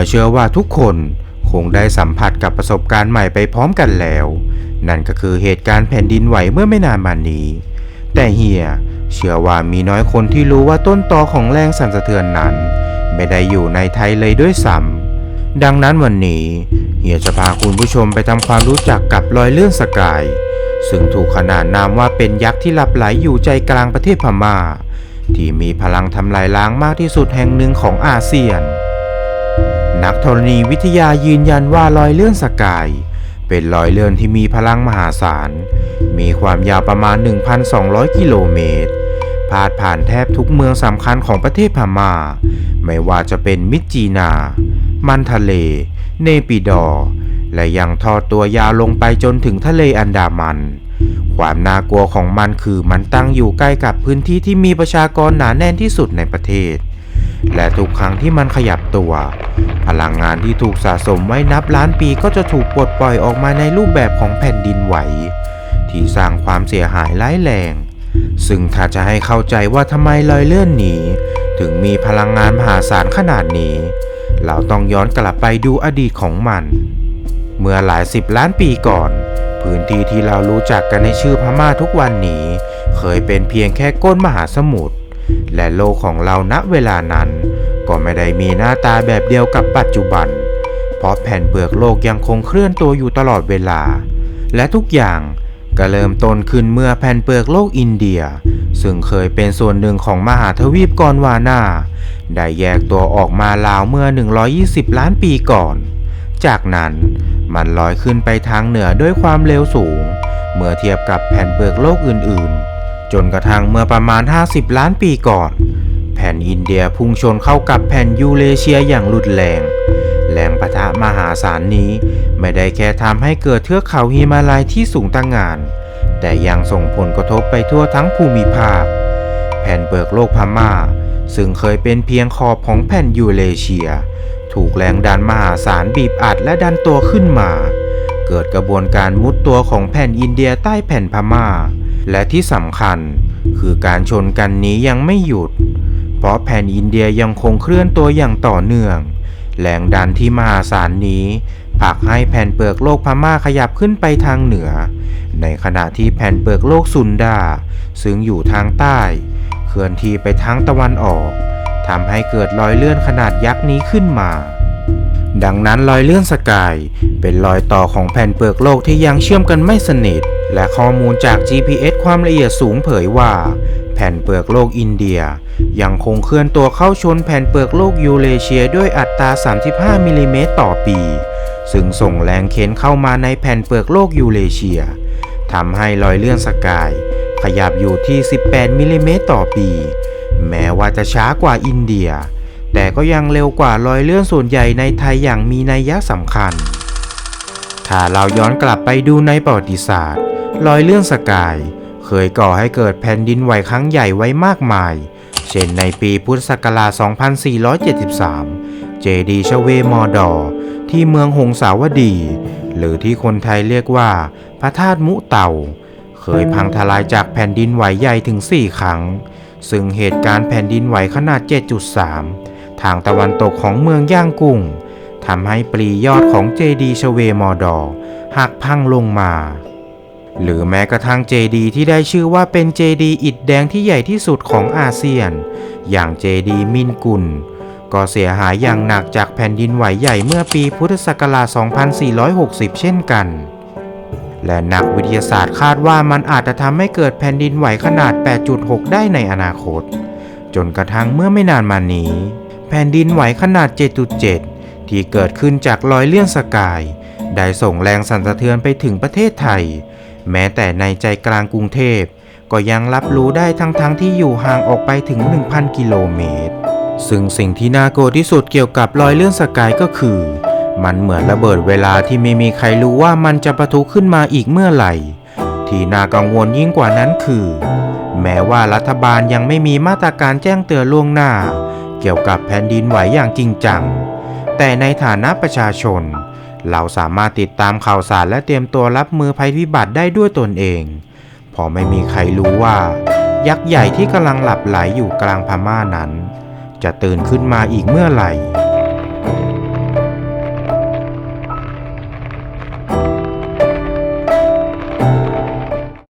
ยเชื่อว่าทุกคนคงได้สัมผัสกับประสบการณ์ใหม่ไปพร้อมกันแล้ว นั่นก็คือเหตุการณ์แผ่นดินไหวเมื่อไม่นานมานี้ แต่เฮียเชื่อว่ามีน้อยคนที่รู้ว่าต้นตอของแรงสั่นสะเทือนนั้น ไม่ได้อยู่ในไทยเลยด้วยซ้ำดังนั้นวันนี้เฮียจะพาคุณผู้ชมไปทำความรู้จักกับรอยเลื่อนสกาย ซึ่งถูกขนานนามว่าเป็นยักษ์ที่หลับไหลอยู่ใจกลางประเทศพม่า ที่มีพลังทำลายล้างมากที่สุดแห่งหนึ่งของอาเซียน นักธรณีวิทยายืนยันว่ารอยเลื่อนสกาย เป็นรอยเลื่อนที่มีพลังมหาศาล มีความยาวประมาณ 1,200 กิโลเมตรพาดผ่านแทบทุกเมืองสำคัญของประเทศพม่า ไม่ว่าจะเป็นมิจีนา มันทะเล เนปิดอ และยังทอดตัวยาวลงไปจนถึงทะเลอันดามัน ความน่ากลัวของมันคือมันตั้งอยู่ใกล้กับพื้นที่ที่มีประชากรหนาแน่นที่สุดในประเทศ และทุกครั้งที่มันขยับตัว พลังงานที่ถูกสะสมไว้นับล้านปีก็จะถูกปลดปล่อยออกมาในรูปแบบของแผ่นดินไหว ที่สร้างความเสียหายร้ายแรง ซึ่งถ้าจะให้เข้าใจว่าทำไมรอยเลื่อนนี้ถึงมีพลังงานมหาศาลขนาดนี้ เราต้องย้อนกลับไปดูอดีตของมัน เมื่อหลายสิบล้านปีก่อน พื้นที่ที่เรารู้จักกันในชื่อพม่าทุกวันนี้ เคยเป็นเพียงแค่ก้นมหาสมุทร และโลกของเราณเวลานั้น ก็ไม่ได้มีหน้าตาแบบเดียวกับปัจจุบัน เพราะแผ่นเปลือกโลกยังคงเคลื่อนตัวอยู่ตลอดเวลา และทุกอย่างก็เริ่มต้นขึ้นเมื่อแผ่นเปลือกโลกอินเดีย ซึ่งเคยเป็นส่วนหนึ่งของมหาทวีปกอนวานาได้แยกตัวออกมาลาวเมื่อ 120 ล้านปีก่อน จากนั้นมันลอยขึ้นไปทางเหนือด้วยความเร็วสูง เมื่อเทียบกับแผ่นเปลือกโลกอื่นๆ จนกระทั่งเมื่อประมาณ 50 ล้านปีก่อน แผ่นอินเดียพุ่งชนเข้ากับแผ่นยูเรเชียอย่างรุนแรง แรงปะทะมหาศาลนี้ไม่ได้แค่ทำให้เกิดเทือกเขาฮิมาลัยที่สูงตั้งงาน แต่ยังส่งผลกระทบไปทั่วทั้งภูมิภาค แผ่นเปลือกโลกพม่า ซึ่งเคยเป็นเพียงขอบของแผ่นยูเรเชีย ถูกแรงดันมหาศาลบีบอัดและดันตัวขึ้นมา เกิดกระบวนการมุดตัวของแผ่นอินเดียใต้แผ่นพม่า และที่สำคัญคือการชนกันนี้ยังไม่หยุด เพราะแผ่นอินเดียยังคงเคลื่อนตัวอย่างต่อเนื่อง แรงดันที่มหาศาลนี้ผลักให้แผ่นเปลือกโลกพม่าขยับขึ้นไปทางเหนือ ในขณะที่แผ่นเปลือกโลกซุนดา ซึ่งอยู่ทางใต้ เคลื่อนที่ไปทางตะวันออกทำให้เกิดรอยเลื่อนขนาดยักษ์นี้ขึ้นมา ดังนั้นรอยเลื่อนสกายเป็นรอยต่อของแผ่นเปลือกโลกที่ยังเชื่อมกันไม่สนิท และข้อมูลจาก GPS ความละเอียดสูงเผยว่า แผ่นเปลือกโลกอินเดีย ยังคงเคลื่อนตัวเข้าชนแผ่นเปลือกโลกยูเรเชียด้วยอัตรา 35 มิลลิเมตรต่อปี ซึ่งส่งแรงเค้นเข้ามาในแผ่นเปลือกโลกยูเรเชียทำให้รอยเลื่อนสกาย ขยับอยู่ที่ 18 มิลลิเมตรต่อปี แม้ว่าจะช้ากว่าอินเดีย แต่ก็ยังเร็วกว่ารอยเลื่อนส่วนใหญ่ในไทยอย่างมีนัยยะสำคัญ ถ้าเราย้อนกลับไปดูในประวัติศาสตร์ รอยเลื่อนสกาย เคยก่อให้เกิดแผ่นดินไหวครั้งใหญ่ไว้มากมาย เช่นในปีพุทธศักราช 2473 เจดีชเวมอดอ ที่เมืองหงสาวดี หรือที่คนไทยเรียกว่า พระธาตุมุเต่า เคยพังทลายจากแผ่นดินไหวใหญ่ถึง 4 ครั้ง ซึ่งเหตุการณ์แผ่นดินไหวขนาด 7.3 ทางตะวันตกของเมืองย่างกุ้งทำให้ปลียอดของเจดีชเวมอดอหักพังลงมา หรือแม้กระทั่งเจดีที่ได้ชื่อว่าเป็นเจดีอิฐแดงที่ใหญ่ที่สุดของอาเซียน อย่างเจดีมินกุล ก็เสียหายอย่างหนักจากแผ่นดินไหวใหญ่เมื่อปีพุทธศักราช 2460 เช่นกัน และนักวิทยาศาสตร์คาดว่ามันอาจจะทำให้เกิดแผ่นดินไหวขนาด 8.6 ได้ในอนาคต จนกระทั่งเมื่อไม่นานมานี้ แผ่นดินไหวขนาด 7.7 ที่เกิดขึ้นจากรอยเลื่อนสกาย ได้ส่งแรงสั่นสะเทือนไปถึงประเทศไทย แม้แต่ในใจกลางกรุงเทพ ก็ยังรับรู้ได้ทั้งๆทที่อยู่ห่างออกไปถึง 1,000 กิโลเมตร ซึ่งสิ่งที่น่ากลัวที่สุดเกี่ยวกับรอยเลื่อนสกายก็คือ มันเหมือนระเบิดเวลาที่ไม่มีใครรู้ว่ามันจะปะทุขึ้นมาอีกเมื่อไหร่ ที่น่ากังวลยิ่งกว่านั้นคือ แม้ว่ารัฐบาลยังไม่มีมาตรการแจ้งเตือนล่วงหน้า เกี่ยวกับแผ่นดินไหวอย่างจริงจัง แต่ในฐานะประชาชน เราสามารถติดตามข่าวสารและเตรียมตัวรับมือภัยพิบัติได้ด้วยตนเองเพราะไม่มีใครรู้ว่า ยักษ์ใหญ่ที่กำลังหลับไหลอยู่กลางพม่านั้น จะตื่นขึ้นมาอีกเมื่อไหร่